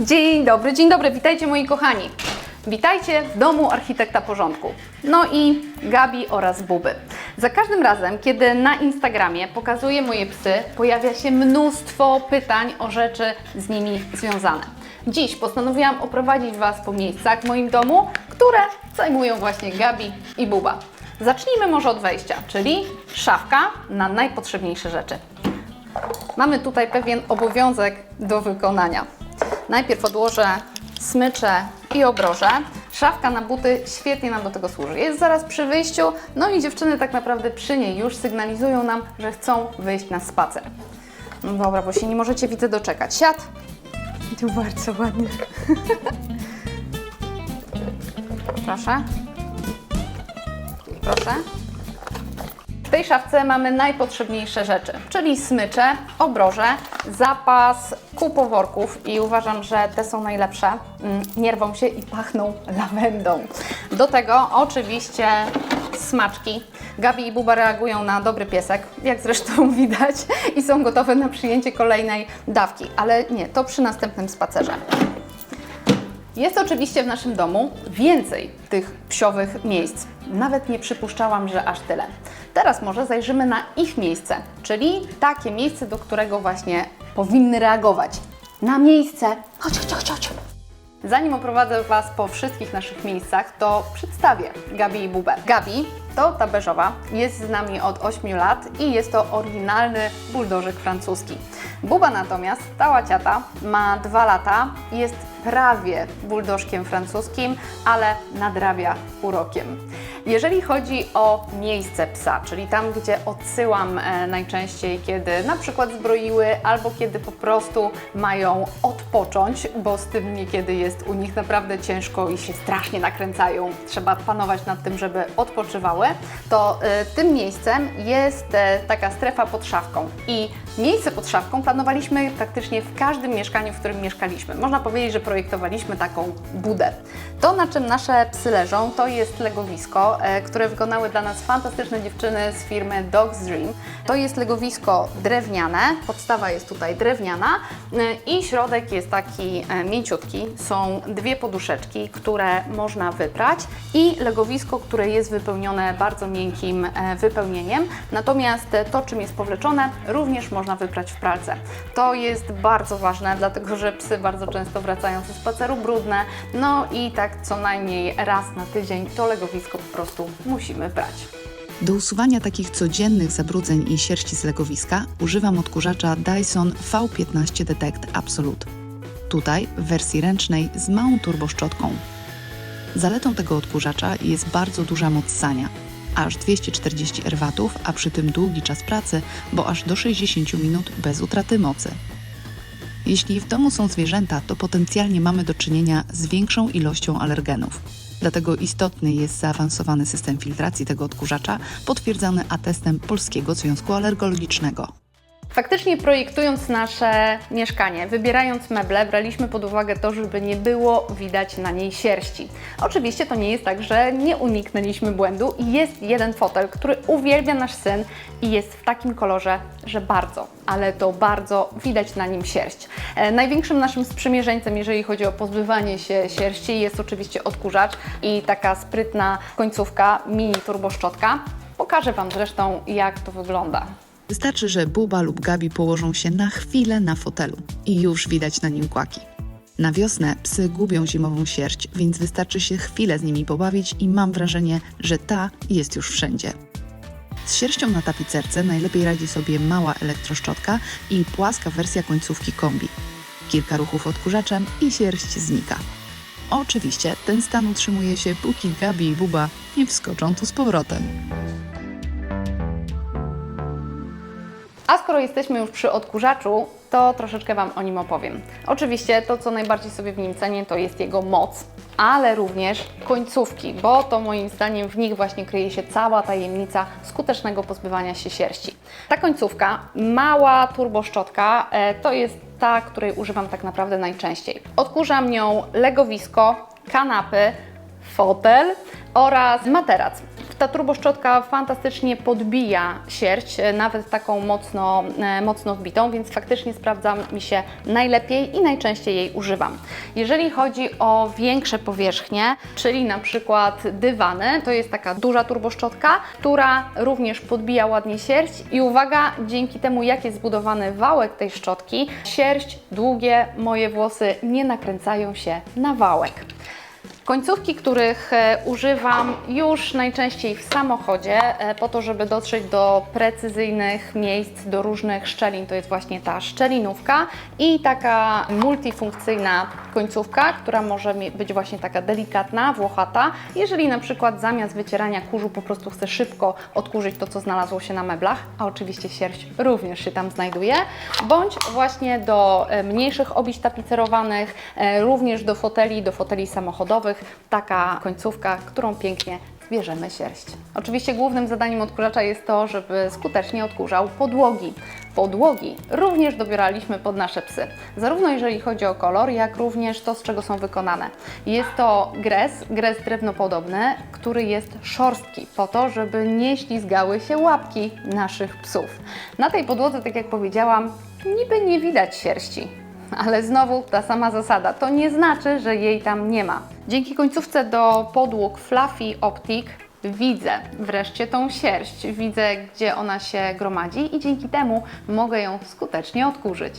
Dzień dobry, dzień dobry, witajcie moi kochani. Witajcie w domu architekta porządku. No i Gabi oraz Buby. Za każdym razem, kiedy na Instagramie pokazuję moje psy, pojawia się mnóstwo pytań o rzeczy z nimi związane. Dziś postanowiłam oprowadzić Was po miejscach w moim domu, które zajmują właśnie Gabi i Buba. Zacznijmy może od wejścia, czyli szafka na najpotrzebniejsze rzeczy. Mamy tutaj pewien obowiązek do wykonania. Najpierw odłożę smycze i obroże. Szafka na buty świetnie nam do tego służy. Jest zaraz przy wyjściu, no i dziewczyny tak naprawdę przy niej już sygnalizują nam, że chcą wyjść na spacer. No dobra, bo się nie możecie widzę doczekać. Siad! Tu bardzo ładnie. Proszę. Proszę. Tej szafce mamy najpotrzebniejsze rzeczy, czyli smycze, obroże, zapas, kupo worków i uważam, że te są najlepsze. Mm, Nie rwą się i pachną lawendą. Do tego oczywiście smaczki. Gabi i Buba reagują na dobry piesek, jak zresztą widać, i są gotowe na przyjęcie kolejnej dawki, ale nie, to przy następnym spacerze. Jest oczywiście w naszym domu więcej tych psiowych miejsc. Nawet nie przypuszczałam, że aż tyle. Teraz może zajrzymy na ich miejsce, czyli takie miejsce, do którego właśnie powinny reagować. Na miejsce. Chodź, chodź, chodź, chodź. Zanim oprowadzę Was po wszystkich naszych miejscach, to przedstawię Gabi i Bubę. Gabi to ta beżowa, jest z nami od 8 lat i jest to oryginalny buldożek francuski. Buba natomiast, ta łaciata, ma 2 lata i jest prawie buldożkiem francuskim, ale nadrabia urokiem. Jeżeli chodzi o miejsce psa, czyli tam, gdzie odsyłam e, najczęściej, kiedy na przykład zbroiły, albo kiedy po prostu mają odpocząć, bo z tym niekiedy jest u nich naprawdę ciężko i się strasznie nakręcają. Trzeba panować nad tym, żeby odpoczywały, to e, tym miejscem jest e, taka strefa pod szafką. I miejsce pod szafką planowaliśmy praktycznie w każdym mieszkaniu, w którym mieszkaliśmy. Można powiedzieć, że projektowaliśmy taką budę. To, na czym nasze psy leżą, to jest legowisko, e, które wykonały dla nas fantastyczne dziewczyny z firmy Dogs Dream. To jest legowisko drewniane, podstawa jest tutaj drewniana e, i środek jest taki e, mięciutki. Są dwie poduszeczki, które można wyprać i legowisko, które jest wypełnione bardzo miękkim wypełnieniem. Natomiast to, czym jest powleczone, również można wyprać w pralce. To jest bardzo ważne, dlatego że psy bardzo często wracają ze spaceru brudne, no i tak co najmniej raz na tydzień to legowisko po prostu musimy prać. Do usuwania takich codziennych zabrudzeń i sierści z legowiska używam odkurzacza Dyson V15 Detect Absolute. Tutaj w wersji ręcznej z małą turboszczotką. Zaletą tego odkurzacza jest bardzo duża moc ssania, aż 240 erwatów, a przy tym długi czas pracy, bo aż do 60 minut bez utraty mocy. Jeśli w domu są zwierzęta, to potencjalnie mamy do czynienia z większą ilością alergenów. Dlatego istotny jest zaawansowany system filtracji tego odkurzacza, potwierdzany atestem Polskiego Związku Alergologicznego. Faktycznie projektując nasze mieszkanie, wybierając meble, braliśmy pod uwagę to, żeby nie było widać na niej sierści. Oczywiście to nie jest tak, że nie uniknęliśmy błędu jest jeden fotel, który uwielbia nasz syn i jest w takim kolorze, że bardzo, ale to bardzo widać na nim sierść. E, największym naszym sprzymierzeńcem, jeżeli chodzi o pozbywanie się sierści, jest oczywiście odkurzacz i taka sprytna końcówka mini turboszczotka. Pokażę Wam zresztą, jak to wygląda. Wystarczy, że Buba lub Gabi położą się na chwilę na fotelu i już widać na nim kłaki. Na wiosnę psy gubią zimową sierść, więc wystarczy się chwilę z nimi pobawić i mam wrażenie, że ta jest już wszędzie. Z sierścią na tapicerce najlepiej radzi sobie mała elektroszczotka i płaska wersja końcówki kombi. Kilka ruchów odkurzaczem i sierść znika. Oczywiście ten stan utrzymuje się, póki Gabi i Buba nie wskoczą tu z powrotem. A skoro jesteśmy już przy odkurzaczu, to troszeczkę Wam o nim opowiem. Oczywiście to, co najbardziej sobie w nim cenię, to jest jego moc, ale również końcówki, bo to moim zdaniem w nich właśnie kryje się cała tajemnica skutecznego pozbywania się sierści. Ta końcówka, mała turboszczotka, e, to jest ta, której używam tak naprawdę najczęściej. Odkurzam nią legowisko, kanapy, fotel oraz materac. Ta turboszczotka fantastycznie podbija sierść, e, nawet taką mocno, e, mocno wbitą, więc faktycznie sprawdza mi się najlepiej i najczęściej jej używam. Jeżeli chodzi o większe powierzchnie, czyli na przykład dywany, to jest taka duża turboszczotka, która również podbija ładnie sierść i uwaga, dzięki temu jak jest zbudowany wałek tej szczotki, sierść, długie moje włosy nie nakręcają się na wałek. Końcówki, których e, używam już najczęściej w samochodzie, e, po to, żeby dotrzeć do precyzyjnych miejsc, do różnych szczelin, to jest właśnie ta szczelinówka i taka multifunkcyjna końcówka, która może być właśnie taka delikatna, włochata. Jeżeli na przykład zamiast wycierania kurzu po prostu chcę szybko odkurzyć to, co znalazło się na meblach, a oczywiście sierść również się tam znajduje, bądź właśnie do e, mniejszych obić tapicerowanych, również do foteli, do foteli samochodowych, taka końcówka, którą pięknie zbierzemy sierść. Oczywiście głównym zadaniem odkurzacza jest to, żeby skutecznie odkurzał podłogi. Podłogi również dobieraliśmy pod nasze psy, zarówno jeżeli chodzi o kolor, jak również to, z czego są wykonane. Jest to gres, gres drewnopodobny, który jest szorstki, po to, żeby nie ślizgały się łapki naszych psów. Na tej podłodze, tak jak powiedziałam, niby nie widać sierści, ale znowu ta sama zasada. To nie znaczy, że jej tam nie ma. Dzięki końcówce do podłóg Fluffy Optic widzę wreszcie tą sierść, widzę gdzie ona się gromadzi i dzięki temu mogę ją skutecznie odkurzyć.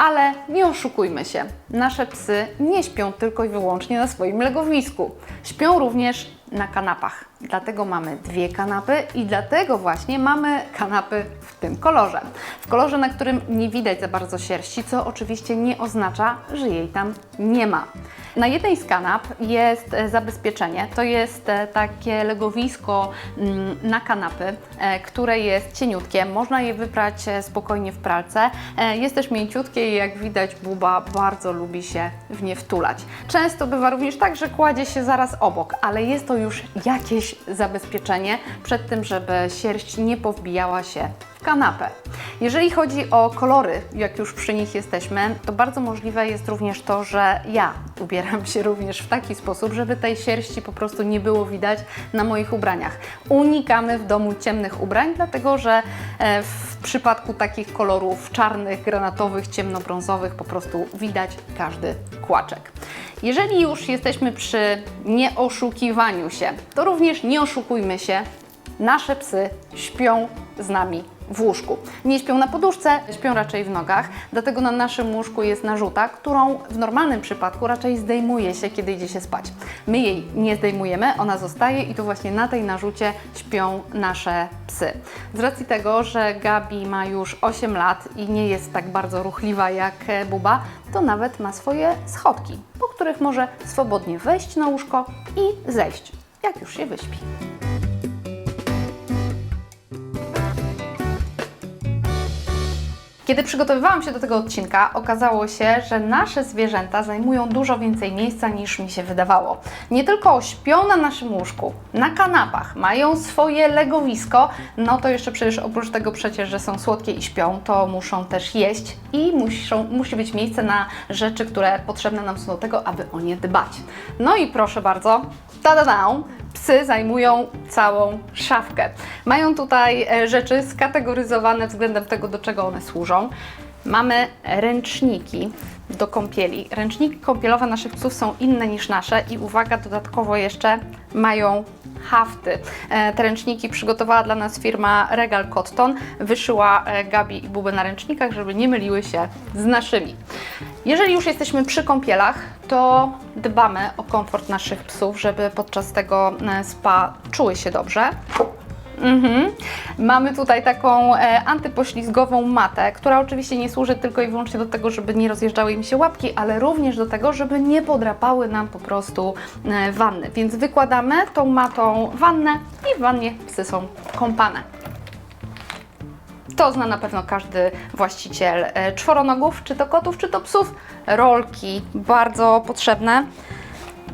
Ale nie oszukujmy się, nasze psy nie śpią tylko i wyłącznie na swoim legowisku. Śpią również na kanapach. Dlatego mamy dwie kanapy i dlatego właśnie mamy kanapy w tym kolorze. W kolorze, na którym nie widać za bardzo sierści, co oczywiście nie oznacza, że jej tam nie ma. Na jednej z kanap jest e, zabezpieczenie. To jest e, takie legowisko mm, na kanapy, e, które jest cieniutkie. Można je wyprać spokojnie w pralce. Jest też mięciutkie i jak widać Buba bardzo lubi się w nie wtulać. Często bywa również tak, że kładzie się zaraz obok, ale jest to już jakieś zabezpieczenie przed tym, żeby sierść nie powbijała się kanapę. Jeżeli chodzi o kolory, jak już przy nich jesteśmy, to bardzo możliwe jest również to, że ja ubieram się również w taki sposób, żeby tej sierści po prostu nie było widać na moich ubraniach. Unikamy w domu ciemnych ubrań, dlatego że e, w przypadku takich kolorów czarnych, granatowych, ciemnobrązowych po prostu widać każdy kłaczek. Jeżeli już jesteśmy przy nieoszukiwaniu się, to również nie oszukujmy się, nasze psy śpią z nami w łóżku. Nie śpią na poduszce, śpią raczej w nogach, dlatego na naszym łóżku jest narzuta, którą w normalnym przypadku raczej zdejmuje się, kiedy idzie się spać. My jej nie zdejmujemy, ona zostaje i to właśnie na tej narzucie śpią nasze psy. Z racji tego, że Gabi ma już 8 lat i nie jest tak bardzo ruchliwa jak e, Buba, to nawet ma swoje schodki, po których może swobodnie wejść na łóżko i zejść, jak już się wyśpi. Kiedy przygotowywałam się do tego odcinka, okazało się, że nasze zwierzęta zajmują dużo więcej miejsca niż mi się wydawało. Nie tylko śpią na naszym łóżku, na kanapach, mają swoje legowisko, no to jeszcze przecież oprócz tego przecież, że są słodkie i śpią, to muszą też jeść i muszą, musi być miejsce na rzeczy, które potrzebne nam są do tego, aby o nie dbać. No i proszę bardzo, tada Psy zajmują całą szafkę. Mają tutaj e, rzeczy skategoryzowane względem tego, do czego one służą. Mamy ręczniki do kąpieli. Ręczniki kąpielowe naszych psów są inne niż nasze i uwaga, dodatkowo jeszcze mają hafty. E, Te ręczniki przygotowała dla nas firma Regal Cotton. Wyszyła e, Gabi i Bubę na ręcznikach, żeby nie myliły się z naszymi. Jeżeli już jesteśmy przy kąpielach, to dbamy o komfort naszych psów, żeby podczas tego e, spa czuły się dobrze. Mhm. Mamy tutaj taką e, antypoślizgową matę, która oczywiście nie służy tylko i wyłącznie do tego, żeby nie rozjeżdżały im się łapki, ale również do tego, żeby nie podrapały nam po prostu e, wanny. Więc wykładamy tą matą wannę i w wannie psy są kąpane. To zna na pewno każdy właściciel e, czworonogów, czy to kotów, czy to psów. Rolki, bardzo potrzebne.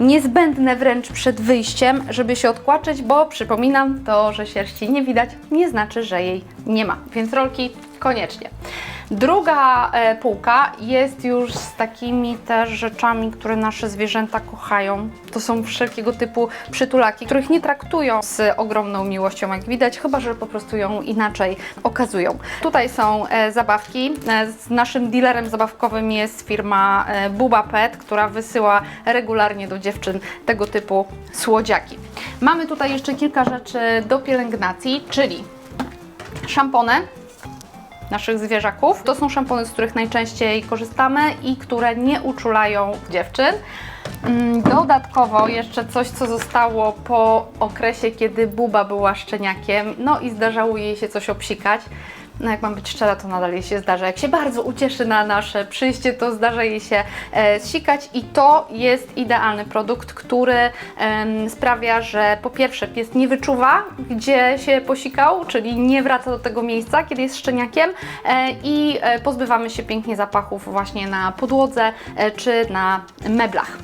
Niezbędne wręcz przed wyjściem, żeby się odkłaczyć, bo przypominam, to, że sierści nie widać, nie znaczy, że jej nie ma. Więc rolki koniecznie. Druga e, półka jest już z takimi też rzeczami, które nasze zwierzęta kochają. To są wszelkiego typu przytulaki, których nie traktują z ogromną miłością, jak widać, chyba że po prostu ją inaczej okazują. Tutaj są e, zabawki. E, naszym dealerem zabawkowym jest firma Buba Pet, która wysyła regularnie do dziewczyn tego typu słodziaki. Mamy tutaj jeszcze kilka rzeczy do pielęgnacji, czyli szampony naszych zwierzaków. To są szampony, z których najczęściej korzystamy i które nie uczulają dziewczyn. Mm, Dodatkowo jeszcze coś, co zostało po okresie, kiedy Buba była szczeniakiem, no i zdarzało jej się coś obsikać. No jak mam być szczera, to nadal jej się zdarza. Jak się bardzo ucieszy na nasze przyjście, to zdarza jej się e, sikać i to jest idealny produkt, który em, sprawia, że po pierwsze pies nie wyczuwa, gdzie się posikał, czyli nie wraca do tego miejsca, kiedy jest szczeniakiem e, i e, pozbywamy się pięknie zapachów właśnie na podłodze e, czy na meblach.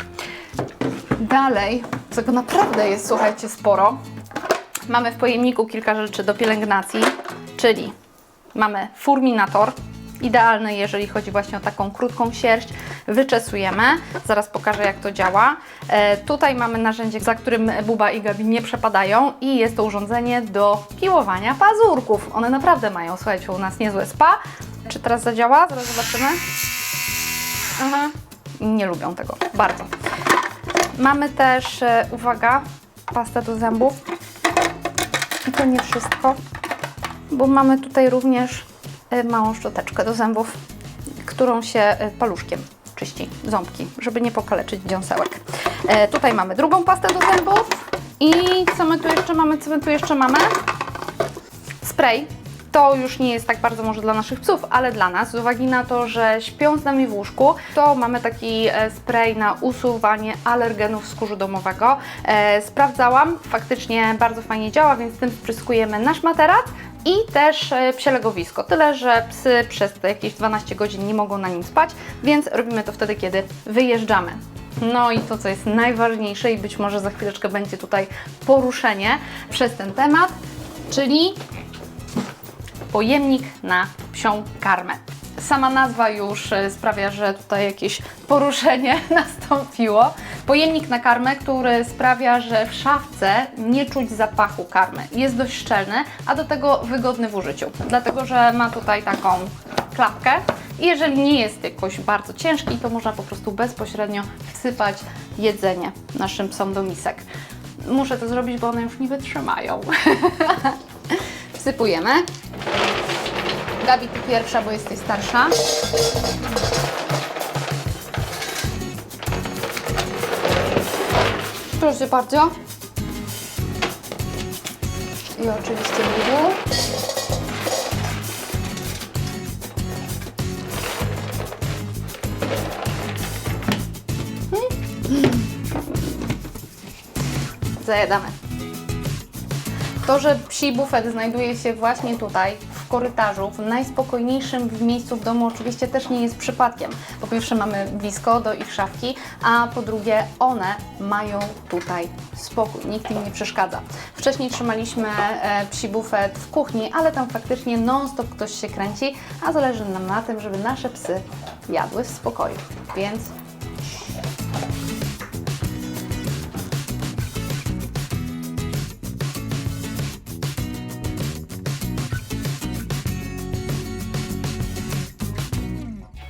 Dalej, tego naprawdę jest, słuchajcie, sporo. Mamy w pojemniku kilka rzeczy do pielęgnacji, czyli mamy furminator, idealny, jeżeli chodzi właśnie o taką krótką sierść. Wyczesujemy, zaraz pokażę jak to działa. E, tutaj mamy narzędzie, za którym Buba i Gabi nie przepadają i jest to urządzenie do piłowania pazurków. One naprawdę mają, słuchajcie, u nas niezłe spa. Czy teraz zadziała? Zaraz zobaczymy. Aha. Nie lubią tego, bardzo. Mamy też, e, uwaga, pastę do zębów. I to nie wszystko, bo mamy tutaj również e, małą szczoteczkę do zębów, którą się e, paluszkiem czyści ząbki, żeby nie pokaleczyć dziąsełek. E, tutaj mamy drugą pastę do zębów i co my tu jeszcze mamy, co my tu jeszcze mamy? Spray. To już nie jest tak bardzo może dla naszych psów, ale dla nas, z uwagi na to, że śpią z nami w łóżku, to mamy taki spray na usuwanie alergenów skórzu domowego. Sprawdzałam, faktycznie bardzo fajnie działa, więc tym spryskujemy nasz materac i też psie legowisko. Tyle, że psy przez te jakieś 12 godzin nie mogą na nim spać, więc robimy to wtedy, kiedy wyjeżdżamy. No i to, co jest najważniejsze i być może za chwileczkę będzie tutaj poruszenie przez ten temat, czyli pojemnik na psią karmę. Sama nazwa już e, sprawia, że tutaj jakieś poruszenie nastąpiło. Pojemnik na karmę, który sprawia, że w szafce nie czuć zapachu karmy. Jest dość szczelny, a do tego wygodny w użyciu, dlatego że ma tutaj taką klapkę i jeżeli nie jest jakoś bardzo ciężki, to można po prostu bezpośrednio wsypać jedzenie naszym psom do misek. Muszę to zrobić, bo one już nie wytrzymają. Wsypujemy. Gabi, ty pierwsza, bo jesteś starsza. Proszę bardzo. I oczywiście Lilu. Zajadamy. To, że psi bufet znajduje się właśnie tutaj, korytarzu, w najspokojniejszym w miejscu w domu, oczywiście też nie jest przypadkiem. Po pierwsze mamy blisko do ich szafki, a po drugie one mają tutaj spokój, nikt im nie przeszkadza. Wcześniej trzymaliśmy e, psi bufet w kuchni, ale tam faktycznie non-stop ktoś się kręci, a zależy nam na tym, żeby nasze psy jadły w spokoju. Więc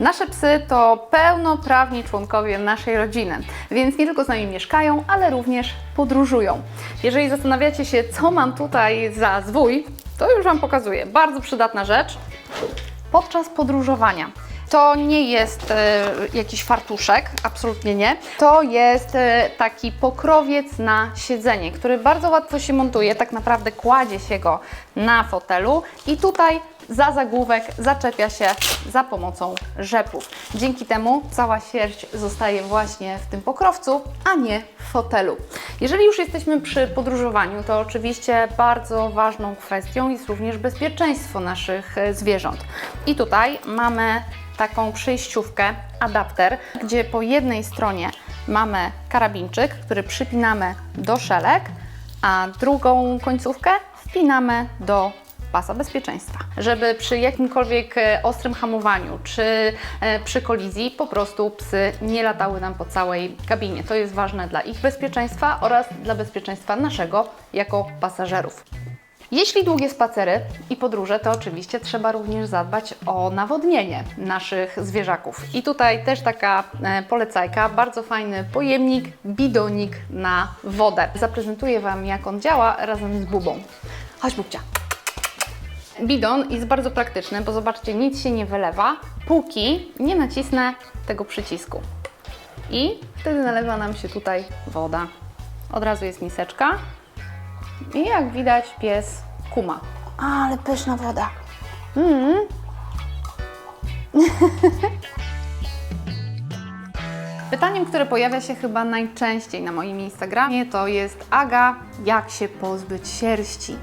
Nasze psy to pełnoprawni członkowie naszej rodziny, więc nie tylko z nami mieszkają, ale również podróżują. Jeżeli zastanawiacie się, co mam tutaj za zwój, to już Wam pokazuję. Bardzo przydatna rzecz. Podczas podróżowania to nie jest e, jakiś fartuszek, absolutnie nie. To jest e, taki pokrowiec na siedzenie, który bardzo łatwo się montuje. Tak naprawdę kładzie się go na fotelu i tutaj za zagłówek zaczepia się za pomocą rzepów. Dzięki temu cała sierść zostaje właśnie w tym pokrowcu, a nie w fotelu. Jeżeli już jesteśmy przy podróżowaniu, to oczywiście bardzo ważną kwestią jest również bezpieczeństwo naszych e, zwierząt. I tutaj mamy taką przejściówkę, adapter, gdzie po jednej stronie mamy karabinczyk, który przypinamy do szelek, a drugą końcówkę wpinamy do pasa bezpieczeństwa, żeby przy jakimkolwiek e, ostrym hamowaniu czy e, przy kolizji po prostu psy nie latały nam po całej kabinie. To jest ważne dla ich bezpieczeństwa oraz dla bezpieczeństwa naszego jako pasażerów. Jeśli długie spacery i podróże, to oczywiście trzeba również zadbać o nawodnienie naszych zwierzaków. I tutaj też taka e, polecajka, bardzo fajny pojemnik, bidonik na wodę. Zaprezentuję Wam, jak on działa razem z bubą. Chodź, bubcia. Bidon jest bardzo praktyczny, bo zobaczcie, nic się nie wylewa, póki nie nacisnę tego przycisku. I wtedy nalewa nam się tutaj woda. Od razu jest miseczka. I jak widać, pies kuma. Ale pyszna woda. Mm. Pytaniem, które pojawia się chyba najczęściej na moim Instagramie, to jest Aga, jak się pozbyć sierści?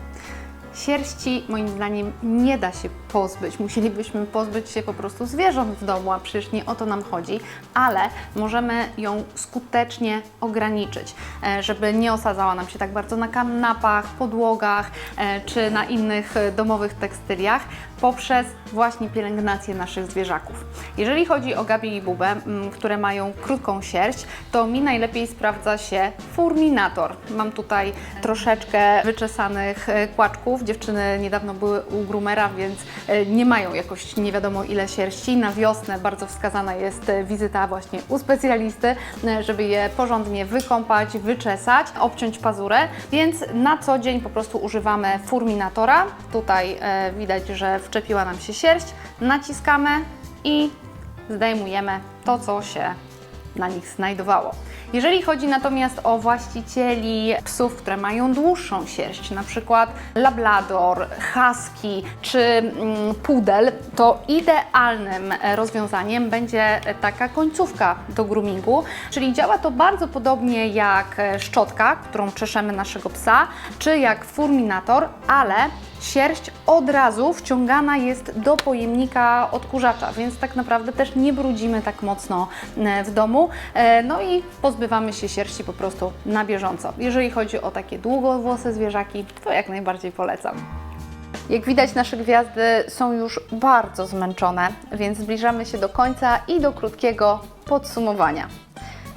Sierści moim zdaniem nie da się pozbyć. Musielibyśmy pozbyć się po prostu zwierząt w domu, a przecież nie o to nam chodzi, ale możemy ją skutecznie ograniczyć, e, żeby nie osadzała nam się tak bardzo na kanapach, podłogach e, czy na innych e, domowych tekstyliach poprzez właśnie pielęgnację naszych zwierzaków. Jeżeli chodzi o Gabi i Bubę, które mają krótką sierść, to mi najlepiej sprawdza się furminator. Mam tutaj troszeczkę wyczesanych kłaczków. Dziewczyny niedawno były u groomera, więc e, nie mają jakoś nie wiadomo ile sierści. Na wiosnę bardzo wskazana jest e, wizyta właśnie u specjalisty, e, żeby je porządnie wykąpać, wyczesać, obciąć pazurę, więc na co dzień po prostu używamy furminatora. Tutaj widać, że wczepiła nam się sierść, naciskamy i zdejmujemy to, co się na nich znajdowało. Jeżeli chodzi natomiast o właścicieli psów, które mają dłuższą sierść, na przykład labrador, husky czy mm, pudel, to idealnym e, rozwiązaniem będzie taka końcówka do groomingu, czyli działa to bardzo podobnie jak e, szczotka, którą czeszemy naszego psa, czy jak furminator, ale sierść od razu wciągana jest do pojemnika odkurzacza, więc tak naprawdę też nie brudzimy tak mocno e, w domu. E, No i pozbywamy się sierści po prostu na bieżąco. Jeżeli chodzi o takie długowłose zwierzaki, to jak najbardziej polecam. Jak widać, nasze gwiazdy są już bardzo zmęczone, więc zbliżamy się do końca i do krótkiego podsumowania.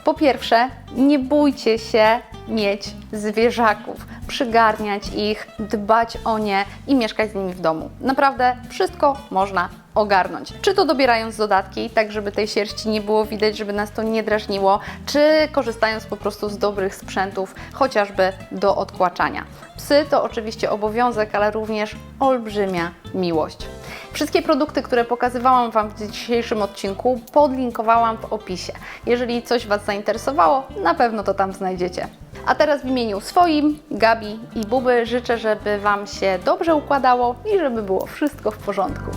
Po pierwsze, nie bójcie się mieć zwierzaków, przygarniać ich, dbać o nie i mieszkać z nimi w domu. Naprawdę wszystko można ogarnąć. Czy to dobierając dodatki, tak żeby tej sierści nie było widać, żeby nas to nie drażniło, czy korzystając po prostu z dobrych sprzętów, chociażby do odkłaczania. Psy to oczywiście obowiązek, ale również olbrzymia miłość. Wszystkie produkty, które pokazywałam Wam w dzisiejszym odcinku, podlinkowałam w opisie. Jeżeli coś Was zainteresowało, na pewno to tam znajdziecie. A teraz w imieniu swoim, Gabi i Buby życzę, żeby Wam się dobrze układało i żeby było wszystko w porządku.